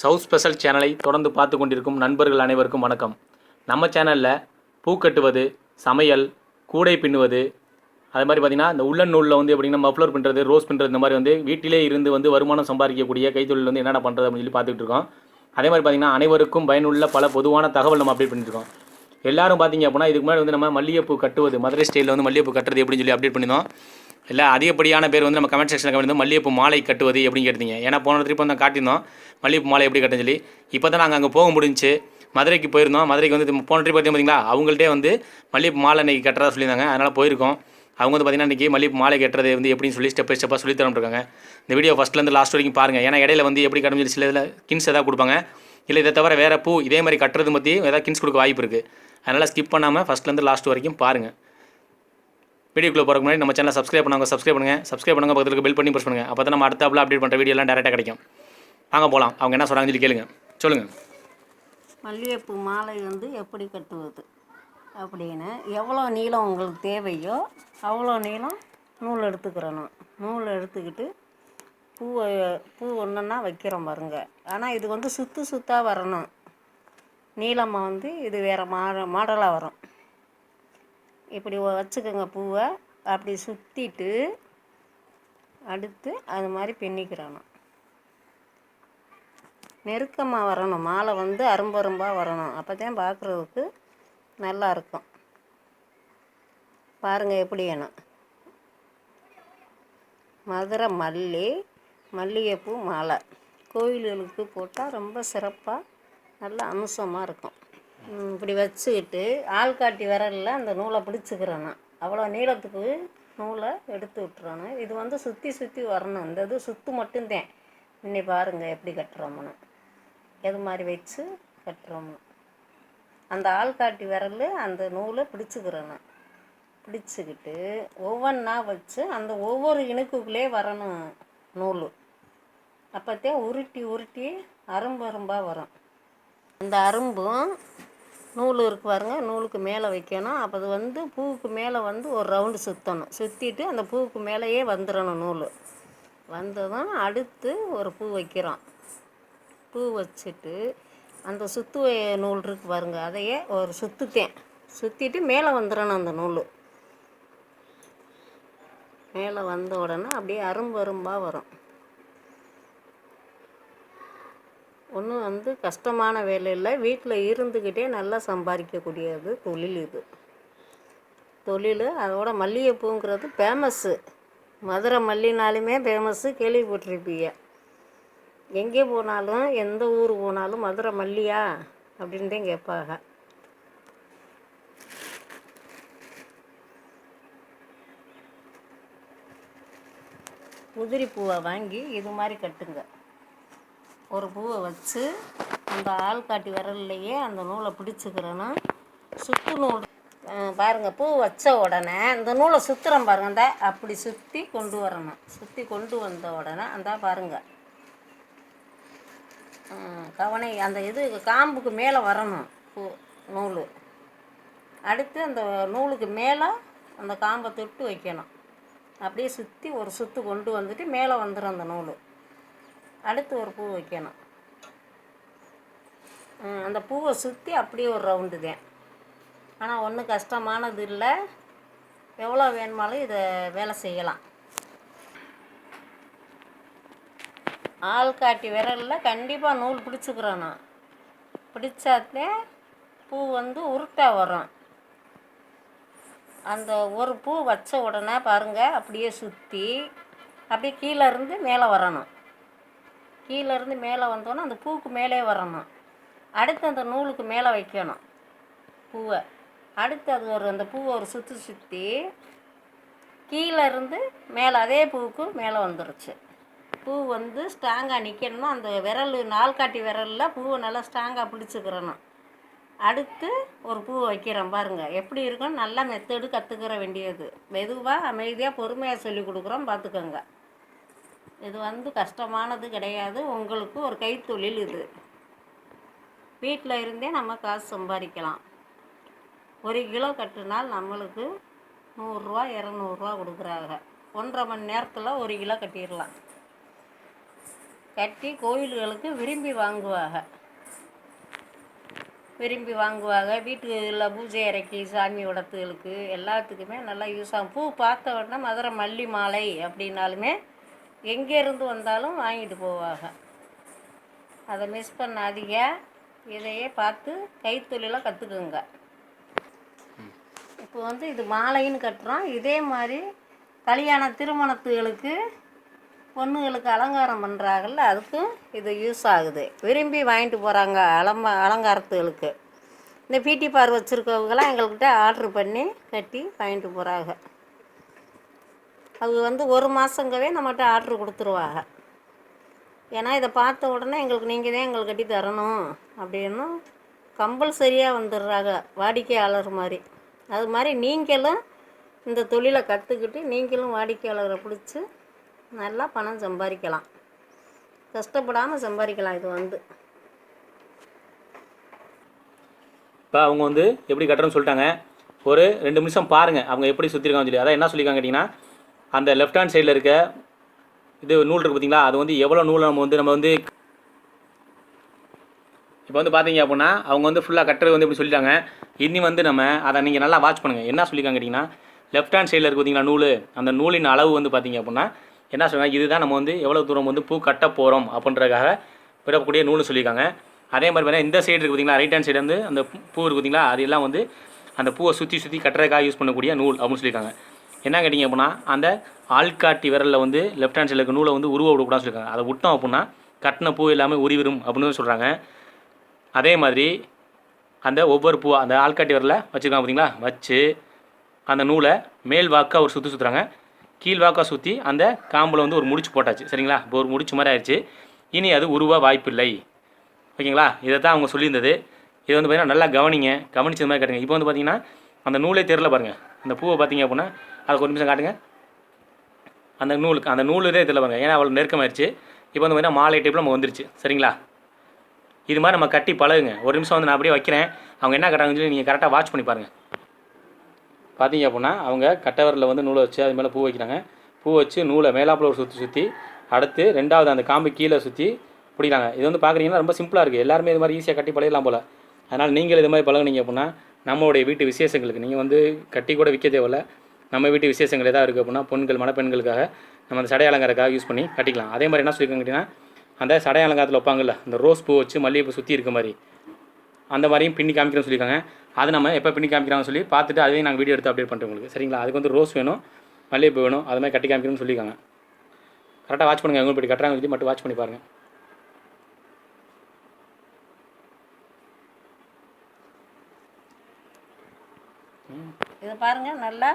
South special சேனலை தொடர்ந்து பார்த்து கொண்டிருக்கும் நண்பர்கள் அனைவருக்கும் வணக்கம். நம்ம சேனலில் பூ கட்டுவது சமையல் கூடை பின்னுவது அது மாதிரி பார்த்திங்கன்னா இந்த உள்ளன் நூலில் வந்து எப்படின்னா மஃப்ளர் பின்னுறது ரோஸ் பண்ணுறது இந்த மாதிரி வந்து வீட்டிலே இருந்து வந்து வருமானம் சம்பாதிக்கக்கூடிய கைத்தொழில் வந்து என்னென்ன பண்ணுறது அப்படின்னு சொல்லி பார்த்துட்டு இருக்கோம். அதே மாதிரி பார்த்திங்கன்னா அனைவருக்கும் பயனுள்ள பல பொதுவான தகவல் நம்ம அப்டேட் பண்ணியிருக்கோம் எல்லாரும் பார்த்தீங்க அப்படின்னா இதுக்கு முன்னாடி வந்து நம்ம மல்லிகைப்பூ கட்டுவது மதுரை ஸ்டைலில் வந்து மல்லிகைப்பூ கட்டுறது எப்படின்னு சொல்லி அப்டேட் பண்ணியிருந்தோம். இல்லை அதிகப்படியான பேர் வந்து நம்ம கமெண்ட் செக்ஷனில் கமெண்ட் மல்லிகைப்பூ மாலை கட்டுவது எப்படின்னு கேட்டீங்க. ஏன்னா போன ட்ரிப் வந்து காட்டியிருந்தோம். மல்லிகைப்பூ மாலை எப்படி கட்டுன்னு சொல்லி. இப்போ தான் நாங்கள் அங்கே போக முடிஞ்சு மதுரைக்கு போயிருந்தோம். மதுரைக்கு வந்து போன ட்ரிப் பார்த்தீங்களா? அவங்கள்ட்டே வந்து மல்லிகைப்பூ மாலை அன்றைக்கி கட்டுறதா சொல்லியிருந்தாங்க. அதனால் போயிருக்கோம். அவங்க வந்து பார்த்தீங்கன்னா இன்றைக்கி மல்லிகைப்பூ மாலை கட்டுறது வந்து எப்படின்னு சொல்லி ஸ்டெப் பை ஸ்டெப்பாக சொல்லி தரமிருக்காங்க இந்த வீடியோ ஃபஸ்ட்லேருந்து லாஸ்ட் வரைக்கும் பாருங்கள் ஏன்னா இடையில வந்து எப்படி கட்டணும் சொல்லி சில இதில் கின்ஸ் எதாவது கொடுப்பாங்க. இல்லை இதை தவிர வேறு பூ இதே மாதிரி கட்டுறது பற்றி ஏதாவது கின்ஸ் கொடுக்க வாய்ப்பு இருக்குது அதனால் ஸ்கிப் பண்ணாமல் ஃபஸ்ட்லேருந்து லாஸ்ட் வரைக்கும் பாருங்கள் வீடியோக்குள்ளே போகிற முன்னாடி நம்ம சேனலை சப்ஸ்கிரைப் பண்ணுங்க. சப்ஸ்கிரைப் பண்ணுங்கள் சப்ஸ்கிரைப் பண்ணுங்கள் பக்கத்துக்கு பெல் பண்ணி ப்ரெஸ் பண்ணுங்கள் அப்போ தான் நம்ம அடுத்தாப்பில் அப்டேட் பண்ணுற வீடியோலாம் டேரெக்டாக கிடைக்கும். வாங்க போகலாம் அவங்க என்ன சொல்கிறாங்கன்னு சொல்லி கேளுங்க. சொல்லுங்கள் மல்லிகைப்பூ மாலை வந்து எப்படி கட்டுவது? அப்படின்னு எவ்வளோ நீளம் உங்களுக்கு தேவையோ அவ்வளோ நீளம் நூல் எடுத்துக்கிறணும். நூல் எடுத்துக்கிட்டு பூவை பூ ஒன்றுன்னா வைக்கிறோம் பாருங்க. ஆனால் இது வந்து சுற்று சுத்தாக வரணும். நீளமாக வந்து இது வேறு மாட மாடலாக வரும். இப்படி வச்சுக்கோங்க பூவை. அப்படி சுற்றிட்டு அடுத்து அது மாதிரி பின்னிக்கிறணும். நெருக்கமாக வரணும். மாலை வந்து அரும்பரும்பாக வரணும். அப்போ தான் பார்க்குறதுக்கு நல்லா இருக்கும். பாருங்கள் எப்படி வேணும். மதுரை மல்லி மல்லிகைப்பூ மாலை. கோயில்களுக்கு போட்டால் ரொம்ப சிறப்பாக நல்ல அம்சமாக இருக்கும். இப்படி வச்சுக்கிட்டு ஆள்காட்டி விரலில் அந்த நூலை பிடிச்சிக்கிறேன். அவ்வளோ நீளத்துக்கு நூலை எடுத்து விட்டுறணும் இது வந்து சுற்றி சுற்றி வரணும். இந்த இது சுற்று மட்டும்தான். இன்னி பாருங்கள் எப்படி கட்டுறோம்னு. எது மாதிரி வச்சு கட்டுறோம்னு. அந்த ஆள்காட்டி விரல் அந்த நூலை பிடிச்சிக்கிறேன். பிடிச்சிக்கிட்டு ஒவ்வொன்றா வச்சு அந்த ஒவ்வொரு இணுக்குக்குள்ளே வரணும் நூல். அப்போத்தே உருட்டி உருட்டி அரும்பு அரும்பாக வரும். அந்த அரும்பும் நூல் இருக்கு பாருங்க நூலுக்கு மேலே வைக்கணும். அப்போ அது வந்து பூவுக்கு மேலே வந்து ஒரு ரவுண்டு சுற்றணும் சுற்றிட்டு அந்த பூவுக்கு மேலேயே வந்துடணும் நூல். வந்ததும் அடுத்து ஒரு பூ வைக்கிறோம். பூ வச்சுட்டு அந்த சுத்து நூல் இருக்கு பாருங்க அதையே ஒரு சுற்றுத்தேன் சுற்றிட்டு மேலே வந்துடணும் அந்த நூல். மேலே வந்த உடனே அப்படியே அரும்பு அரும்பாக வரும். ஒன்றும் வந்து கஷ்டமான வேலை இல்லை. வீட்டில் இருந்துக்கிட்டே நல்லா சம்பாதிக்கக்கூடியது தொழில் இது. தொழில் அதோட மல்லிகைப்பூங்கிறது ஃபேமஸ்ஸு மதுரை மல்லினாலுமே ஃபேமஸ்ஸு கேள்விப்பட்டிருப்பீங்க. எங்கே போனாலும் எந்த ஊர் போனாலும் மதுரை மல்லியா அப்படின்னு தான் கேட்பாங்க. உதிரி பூவை வாங்கி இது மாதிரி கட்டுங்க. ஒரு பூவை வச்சு அந்த ஆள்காட்டி விரல்லையே அந்த நூலை பிடிச்சிக்கிறேன்னா சுத்து நூல் பாருங்கள் பாருங்க பூ வச்ச உடனே அந்த நூலை சுற்றுறோம் பாருங்கள் அந்த அப்படி சுற்றி கொண்டு வரணும். சுற்றி கொண்டு வந்த உடனே அந்த பாருங்கள் கவனை அந்த இது காம்புக்கு மேலே வரணும் பூ நூல். அடுத்து அந்த நூலுக்கு மேலே அந்த காம்பை தொட்டு வைக்கணும். அப்படியே சுற்றி ஒரு சுற்று கொண்டு வந்துட்டு மேலே வந்துடும் அந்த நூல். அடுத்து ஒரு பூ வைக்கணும். அந்த பூவை சுற்றி அப்படியே ஒரு ரவுண்டு தான் ஆனால் ஒன்றும் கஷ்டமானது இல்லை. எவ்வளோ வேணுமாலும் இதை வேலை செய்யலாம். ஆள் காட்டி விரலில் கண்டிப்பாக நூல் பிடிச்சிக்கிறோம் நான். பிடிச்சாத்தே பூ வந்து உருட்டா வரும். அந்த ஒரு பூ வச்ச உடனே பாருங்கள் அப்படியே சுற்றி அப்படியே கீழே இருந்து மேலே வரணும். கீழேருந்து மேலே வந்தோன்னே அந்த பூவுக்கு மேலே வரணும். அடுத்து அந்த நூலுக்கு மேலே வைக்கணும். பூவை. அடுத்து அது ஒரு அந்த பூவை ஒரு சுற்றி சுற்றி கீழே இருந்து மேலே அதே பூவுக்கு மேலே வந்துருச்சு. பூ வந்து ஸ்ட்ராங்காக நிற்கணும்னா அந்த விரல் நாள்காட்டி விரலில் பூவை நல்லா ஸ்ட்ராங்காக பிடிச்சிக்கிறணும். அடுத்து ஒரு பூ வைக்கிறேன் பாருங்கள் எப்படி இருக்குன்னு நல்லா மெத்தடு கற்றுக்கிற வேண்டியது. மெதுவாக அமைதியாக பொறுமையாக சொல்லி கொடுக்குறோம். பார்த்துக்கோங்க. இது வந்து கஷ்டமானது கிடையாது. உங்களுக்கு ஒரு கைத்தொழில் இது. வீட்டில் இருந்தே நம்ம காசு சம்பாதிக்கலாம் ஒரு கிலோ கட்டினால் நம்மளுக்கு நூறுரூவா இரநூறுவா கொடுக்குறாங்க. ஒன்றரை மணி நேரத்தில் ஒரு கிலோ கட்டிடலாம். கட்டி கோயில்களுக்கு விரும்பி வாங்குவாங்க. விரும்பி வாங்குவாங்க. வீட்டுக்கு இல்லை பூஜை இறக்கி சாமி உடத்துகளுக்கு எல்லாத்துக்குமே நல்லா யூஸ் ஆகும். பூ பார்த்த உடனே மதுரை மல்லி மாலை அப்படின்னாலுமே எங்கேருந்து வந்தாலும் வாங்கிட்டு போவாங்க அதை மிஸ் பண்ணாதீங்க. இதையே பார்த்து கைத்தொழிலாக கற்றுக்குங்க இப்போ வந்து இது மாலைன்னு கட்டுறோம். இதே மாதிரி கல்யாண திருமணத்துகளுக்கு பொண்ணுகளுக்கு அலங்காரம் பண்ணுறாங்கல்ல அதுக்கும் இது யூஸ் ஆகுது. விரும்பி வாங்கிட்டு போகிறாங்க அலம்ப அலங்காரத்துகளுக்கு. இந்த பிடி பார் வச்சுருக்கவங்களாம் எங்கள்கிட்ட ஆர்டர் பண்ணி கட்டி வாங்கிட்டு போகிறாங்க அவங்க வந்து ஒரு மாதங்கவே நம்மகிட்ட ஆர்டர் கொடுத்துருவாங்க. ஏன்னா இதை பார்த்த உடனே எங்களுக்கு நீங்கள் தான் எங்களுக்கு கட்டி தரணும் அப்படின்னு கம்பல்சரியாக வந்துடுறாங்க வாடிக்கையாளர் மாதிரி. அது மாதிரி நீங்களும் இந்த தொழிலை கற்றுக்கிட்டு நீங்களும் வாடிக்கையாளரை பிடிச்சி நல்லா பணம் சம்பாதிக்கலாம். கஷ்டப்படாமல் சம்பாதிக்கலாம் இது வந்து. இப்போ அவங்க வந்து எப்படி கட்டுறோன்னு சொல்லிட்டாங்க. ஒரு ரெண்டு நிமிஷம் பாருங்கள் அவங்க எப்படி சுற்றிருக்காங்கன்னு சொல்லி. அதான் என்ன சொல்லியிருக்காங்க கேட்டிங்கன்னா அந்த லெஃப்ட் ஹேண்ட் சைடில் இருக்க இது நூல் இருக்குது பார்த்தீங்களா அது வந்து எவ்வளோ நூல் நம்ம வந்து நம்ம வந்து இப்போ வந்து பார்த்தீங்க அப்படின்னா அவங்க வந்து ஃபுல்லாக கட்டுறது வந்து இப்படி சொல்லிட்டாங்க. இனி வந்து நம்ம அதை நீங்கள் நல்லா வாட்ச் பண்ணுங்கள் என்ன சொல்லியிருக்காங்க கேட்டிங்கன்னா லெஃப்ட் ஹேண்ட் சைடில் இருக்குது பார்த்தீங்களா நூல்? அந்த நூலின் அளவு வந்து பார்த்தீங்க அப்படின்னா என்ன சொல்லுவாங்க இதுதான் நம்ம வந்து எவ்வளோ தூரம் வந்து பூ கட்ட போகிறோம் அப்படின்றதுக்காக பிறக்கக்கூடிய நூல்னு சொல்லியிருக்காங்க அதே மாதிரி பார்த்தீங்கன்னா இந்த சைடு இருக்குது பார்த்தீங்களா ரைட் ஹேண்ட் சைடு வந்து அந்த பூ பூ இருக்குது பார்த்தீங்களா அது எல்லாம் வந்து அந்த பூவை சுற்றி சுற்றி கட்டுறதுக்காக யூஸ் பண்ணக்கூடிய நூல் அப்படின்னு சொல்லியிருக்காங்க என்ன கேட்டிங்க அப்படின்னா அந்த ஆள்காட்டி விரலில் வந்து லெஃப்ட் ஹேண்ட் சைடில் இருக்க நூலை வந்து உருவ விடக்கூடாதுன்னு சொல்லியிருக்காங்க. அதை விட்டோம் அப்படின்னா கட்டின பூ எல்லாமே உருவிடும் அப்படின்னு சொல்கிறாங்க அதே மாதிரி அந்த ஒவ்வொரு பூ அந்த ஆள்காட்டி விரலில் வச்சுருக்காங்க பார்த்தீங்களா வச்சு அந்த நூலை மேல் வாக்காக ஒரு சுற்றி சுற்றுறாங்க கீழ் வாக்காக சுற்றி அந்த காம்பில் வந்து ஒரு முடிச்சு போட்டாச்சு. சரிங்களா? இப்போ ஒரு முடிச்சு மாதிரி ஆயிடுச்சு இனி அது உருவ வாய்ப்பில்லை. ஓகேங்களா? இதை தான் அவங்க சொல்லியிருந்தது. இது வந்து பார்த்தீங்கன்னா நல்லா கவனிங்க. கவனிச்சது மாதிரி காட்டுங்க. இப்போ வந்து பார்த்திங்கன்னா அந்த நூலே தெரில பாருங்கள் அந்த பூவை பார்த்திங்க அப்படின்னா அதுக்கு ஒரு நிமிஷம் காட்டுங்க. அந்த நூலுக்கு அந்த நூலுதே இதில் பாருங்கள் ஏன்னா அவ்வளோ நெருக்கமாயிருச்சு. இப்போ வந்து பார்த்தீங்கன்னா மாலை டைப்பில் நம்ம வந்துருச்சு. சரிங்களா? இது மாதிரி நம்ம கட்டி பழகுங்க. ஒரு நிமிஷம் வந்து நான் அப்படியே வைக்கிறேன். அவங்க என்ன கட்டுறாங்கன்னு சொல்லி நீங்கள் கரெக்டாக வாட்ச் பண்ணி பாருங்கள் பார்த்தீங்க அப்படின்னா அவங்க கட்டவரில் வந்து நூலை வச்சு அது மேலே பூ வைக்கிறாங்க. பூ வச்சு நூலை மேலாப்பில் ஒரு சுற்றி சுற்றி அடுத்து ரெண்டாவது அந்த காம்பு கீழே சுற்றி பிடிக்கிறாங்க. இது வந்து பார்க்குறீங்கன்னா ரொம்ப சிம்பிளாக இருக்குது எல்லாருமே இது மாதிரி ஈஸியாக கட்டி பழகலாம் போல். அதனால் நீங்கள் இது மாதிரி பழகுனீங்க அப்படின்னா நம்மளுடைய வீட்டு விசேஷங்களுக்கு நீங்கள் வந்து கட்டி கூட விற்க தேவையில்லை. நம்ம வீட்டு விசேஷங்கள் எதாவது இருக்குது அப்படின்னா பொண்கள் மணப்பெண்களுக்காக நம்ம அந்த சடை அலங்காரக்காக யூஸ் பண்ணி கட்டிக்கலாம். அதே மாதிரி என்ன சொல்லியிருக்காங்க கேட்டிங்கன்னா அந்த சடை அலங்காரத்தில் வைப்பாங்கல்ல அந்த ரோஸ் பூ வச்சு மல்லிகைப்பூ சுற்றி இருக்க மாதிரி. அந்த மாதிரியும் பின்னி காமிக்கிறோம்னு சொல்லியிருக்காங்க. அது நம்ம எப்போ பின்னி காமிக்கிறாங்கன்னு சொல்லி பார்த்துட்டு அதையும் நாங்கள் வீடியோ எடுத்து அப்டேட் பண்ணுறோம் உங்களுக்கு. சரிங்களா? அதுக்கு வந்து ரோஸ் வேணும் மல்லிகைப்பூ வேணும் அது மாதிரி கட்டி காமிக்கணும்னு சொல்லியிருக்காங்க. கரெக்டாக வாட்ச் பண்ணுங்கள் எங்கே இப்படி கட்டுறாங்க சொல்லி மட்டும் வாட்ச் பண்ணி பாருங்கள் இதை பாருங்கள் நல்லா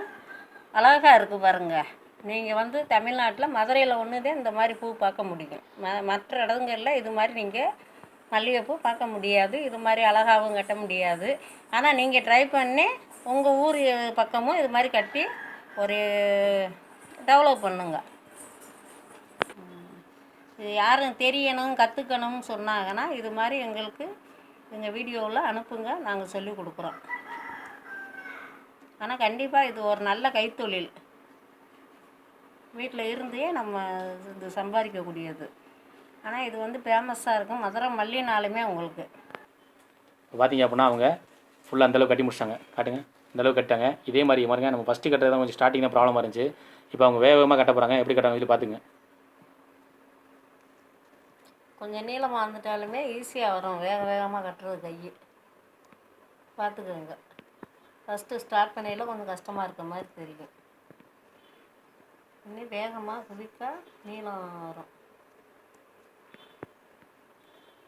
அழகாக இருக்குது பாருங்கள் நீங்கள் வந்து தமிழ்நாட்டில் மதுரையில் ஒன்று தான் இந்த மாதிரி பூ பார்க்க முடியும். ம மற்ற இடங்களில் இது மாதிரி நீங்கள் மல்லிகைப்பூ பார்க்க முடியாது. இது மாதிரி அழகாகவும் கட்ட முடியாது. ஆனால் நீங்கள் ட்ரை பண்ணி உங்கள் ஊர் பக்கமும் இது மாதிரி கட்டி ஒரு டெவலப் பண்ணுங்க. இது யாரும் தெரியணும் கற்றுக்கணும்னு சொன்னாங்கன்னா இது மாதிரி எங்களுக்கு எங்கள் வீடியோவில் அனுப்புங்க. நாங்கள் சொல்லிக் கொடுக்குறோம். ஆனால் கண்டிப்பாக இது ஒரு நல்ல கைத்தொழில். வீட்டில் இருந்தே நம்ம இது சம்பாதிக்கக்கூடியது. ஆனால் இது வந்து ஃபேமஸாக இருக்கும். மதுரை மல்லினாலுமே உங்களுக்கு. இப்போ பார்த்தீங்க அப்படின்னா அவங்க ஃபுல்லாக அந்தளவு கட்டி முடிச்சிட்டாங்க. காட்டுங்க. அந்தளவு கட்டாங்க இதே மாதிரி பாருங்க நம்ம ஃபஸ்ட்டு கட்டுறது தான் கொஞ்சம் ஸ்டார்டிங் தான் ப்ராப்ளமாக இருந்துச்சு. இப்போ அவங்க வேக வேகமாக கட்ட போகிறாங்க எப்படி கட்டுறாங்க சொல்லி பார்த்துங்க கொஞ்சம் நீளமாக வந்துட்டாலுமே ஈஸியாக வரும். வேக வேகமாக கட்டுறது கை பார்த்துக்கோங்க ஃபஸ்ட்டு ஸ்டார்ட் பண்ணையில் கொஞ்சம் கஷ்டமாக இருக்க மாதிரி தெரியும் இன்னும் வேகமாக குதிக்கா நீளம் வரும்.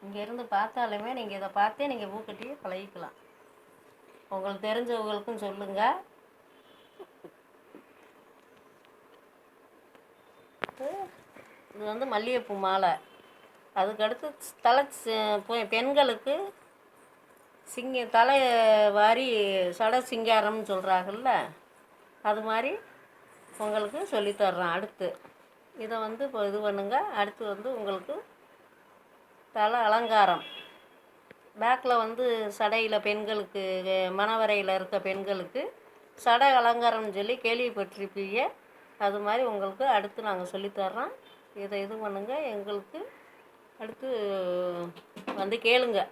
இங்கேருந்து பார்த்தாலுமே நீங்கள் இதை பார்த்தே நீங்கள் பூக்கட்டி பழகிக்கலாம். உங்களுக்கு தெரிஞ்சவங்களுக்கும் சொல்லுங்கள் இது வந்து மல்லிகைப்பூ மாலை. அதுக்கடுத்து தலை பெண்களுக்கு சிங்க தலை வாரி சட சிங்காரம்னு சொல்கிறாங்கல்ல அது மாதிரி உங்களுக்கு சொல்லித்தர்றேன் அடுத்து. இதை வந்து இப்போ இது பண்ணுங்க. அடுத்து வந்து உங்களுக்கு தலை அலங்காரம். பேக்கில் வந்து சடையில் பெண்களுக்கு மணவரையில் இருக்க பெண்களுக்கு சடை அலங்காரம்னு சொல்லி கேள்விப்பட்டிருப்பீங்க. அது மாதிரி உங்களுக்கு அடுத்து நாங்கள் சொல்லித்தர்றோம் இதை இது பண்ணுங்கள் எங்களுக்கு அடுத்து வந்து கேளுங்கள்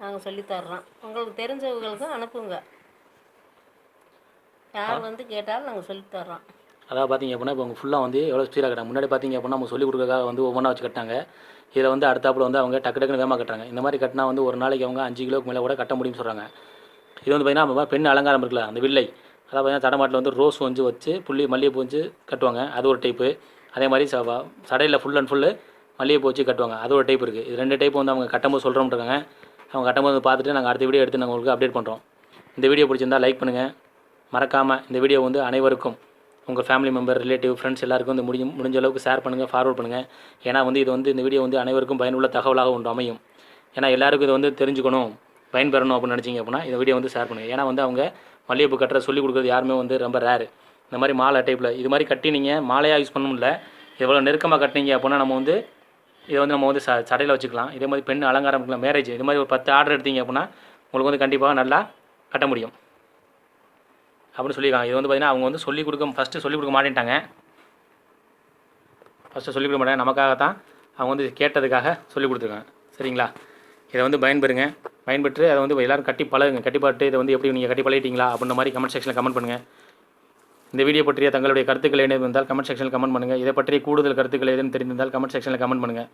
நாங்கள் சொல்லித்தர்றோம் உங்களுக்கு தெரிஞ்சவங்களுக்கும் அனுப்புங்க. யார் வந்து கேட்டாலும் நாங்கள் சொல்லித்தர்றோம் அதாவது பார்த்தீங்க அப்படின்னா இப்போ அவங்க ஃபுல்லாக வந்து எவ்வளோ ஸ்பீடாக கட்டாங்க முன்னாடி பார்த்தீங்க அப்படின்னா நம்ம சொல்லிக் கொடுக்கறதுக்காக வந்து ஒவ்வொன்றா வச்சு கட்டாங்க இதில் வந்து அடுத்தாப்புல வந்து அவங்க டக்கு டக்குன்னு வேகமாக கட்டுறாங்க. இந்த மாதிரி கட்டினா வந்து ஒரு நாளைக்கு அவங்க அஞ்சு கிலோக்கு மேலே கூட கட்ட முடியும்னு சொல்கிறாங்க இது வந்து பார்த்தீங்கன்னா பெண் அலங்காரம் இருக்குல்ல அந்த வில்லை. அதாவது பார்த்தீங்கன்னா தடமாட்டில் வந்து ரோஸ் வந்து வச்சு புள்ளி மல்லிகைப்பூ வச்சு கட்டுவாங்க. அது ஒரு டைப்பு அதே மாதிரி ச சடையில் ஃபுல் அண்ட் ஃபுல்லு மல்லிகைப்பூ வச்சு கட்டுவாங்க. அது ஒரு டைப் இருக்குது இது ரெண்டு டைப் வந்து அவங்க கட்டும்போது சொல்கிறோம் அவங்க கட்டும்போது பார்த்துட்டு நாங்கள் அடுத்த வீடியோ எடுத்து நாங்கள் உங்களுக்கு அப்டேட் பண்ணுறோம் இந்த வீடியோ பிடிச்சிருந்தா லைக் பண்ணுங்கள் மறக்காமல் இந்த வீடியோ வந்து அனைவருக்கும் உங்கள் ஃபேமிலி மெம்பர் ரிலேட்டிவ் ஃப்ரெண்ட்ஸ் எல்லாருக்கும் வந்து முடிஞ்ச முடிஞ்ச அளவுக்கு ஷேர் பண்ணுங்கள் ஃபார்வர்ட் பண்ணுங்கள் ஏன்னா வந்து இது வந்து இந்த வீடியோ வந்து அனைவருக்கும் பயனுள்ள தகவலாக ஒன்று அமையும். ஏன்னா எல்லாருக்கும் இது வந்து தெரிஞ்சுக்கணும் பயன்பெறணும் அப்படின்னு நினச்சிங்க அப்படின்னா இந்த வீடியோ வந்து ஷேர் பண்ணுங்கள் ஏன்னா வந்து அவங்க மல்லிகைப்பூ கட்டுற சொல்லிக் கொடுக்குறது யாருமே வந்து ரொம்ப ரேரு இந்த மாதிரி மாலை டைப்பில் இது மாதிரி கட்டி நீங்கள் மாலையாக யூஸ் பண்ண முடியல. எவ்வளோ நெருக்கமாக கட்டினீங்க அப்படின்னா நம்ம வந்து இதை வந்து நம்ம வந்து ச சடையில் வச்சுக்கலாம். இதே மாதிரி பெண் அலங்காரம் இருக்கலாம் மேரேஜ் இது மாதிரி ஒரு பத்து ஆர்டர் எடுத்தீங்க அப்படின்னா உங்களுக்கு வந்து கண்டிப்பாக நல்லா கட்ட முடியும். அப்படின்னு சொல்லியிருக்காங்க. இது வந்து பார்த்தீங்கன்னா அவங்க வந்து சொல்லிக் கொடுக்க ஃபஸ்ட்டு சொல்லிக் கொடுக்க மாட்டேன்ட்டாங்க. ஃபஸ்ட்டு சொல்லிக் கொடுக்க மாட்டாங்க நமக்காக தான் அவங்க வந்து கேட்டதுக்காக சொல்லிக் கொடுத்துருக்காங்க. சரிங்களா? இதை வந்து பயன்பெறுங்க. பயன்பெற்று அதை வந்து எல்லோரும் கட்டி பழகுங்க. கட்டி பாட்டு இதை வந்து எப்படி நீங்கள் கட்டி பழகிட்டீங்களா அப்படின்ற மாதிரி கமெண்ட் செக்ஷனில் கமெண்ட் பண்ணுங்கள் இந்த வீடியோ பற்றிய தங்களுடைய கருத்துக்கள் என்ன இருந்தால் கமெண்ட் செக்ஷனில் கமெண்ட் பண்ணுங்கள் இதை பற்றிய கூடுதல் கருத்துக்கள் எதுவும் தெரிந்திருந்தால் கமெண்ட் செக்ஷனில் கமெண்ட் பண்ணுங்கள்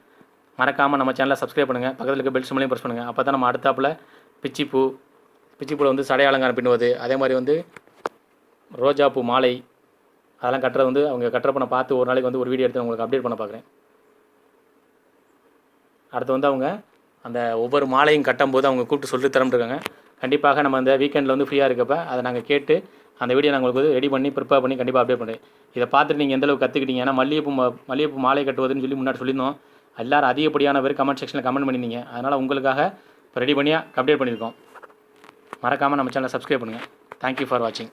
மறக்காமல் நம்ம சேனலை சப்ஸ்கிரைப் பண்ணுங்கள் பக்கத்தில் இருக்க பெல் சிம்லையும் ப்ரெஸ் பண்ணுங்கள் அப்போ தான் நம்ம அடுத்தாப்பில் பிச்சிப்பூ பிச்சிப்பூவில் வந்து சடை அலங்காரம் பின்னுவது. அதே மாதிரி வந்து ரோஜாப்பூ மாலை அதெல்லாம் கட்டுறது வந்து அவங்க கட்டுறப்ப நான் பார்த்து ஒரு நாளைக்கு வந்து ஒரு வீடியோ எடுத்து உங்களுக்கு அப்டேட் பண்ண பார்க்குறேன். அடுத்து வந்து அவங்க அந்த ஒவ்வொரு மாலையும் கட்டும்போது அவங்க கூப்பிட்டு சொல்லி தரம்ருக்காங்க கண்டிப்பாக நம்ம அந்த வீக்கெண்டில் வந்து ஃப்ரீயாக இருக்கப்ப அதை நாங்கள் கேட்டு அந்த வீடியோ நான் உங்களுக்கு ரெடி பண்ணி ப்ரிப்பேர் பண்ணி கண்டிப்பாக அப்டேட் பண்ணுறேன் இதை பார்த்துட்டு நீங்கள் எந்தளவுக்கு கற்றுக்கிட்டீங்க ஏன்னா மல்லிகைப்பூ மல்லிகைப்பூ மாலை கட்டுவதுன்னு சொல்லி முன்னாடி சொல்லியிருந்தோம். எல்லோரும் அதிகப்படியான பேர் கமெண்ட் செக்ஷனில் கமெண்ட் பண்ணியிருந்தீங்க அதனால் உங்களுக்காக இப்போ ரெடி பண்ணியாக அப்டேட் பண்ணியிருக்கோம். மறக்காமல் நம்ம சேனலை சப்ஸ்கிரைப் பண்ணுங்கள் தேங்க்யூ ஃபார் வாட்சிங்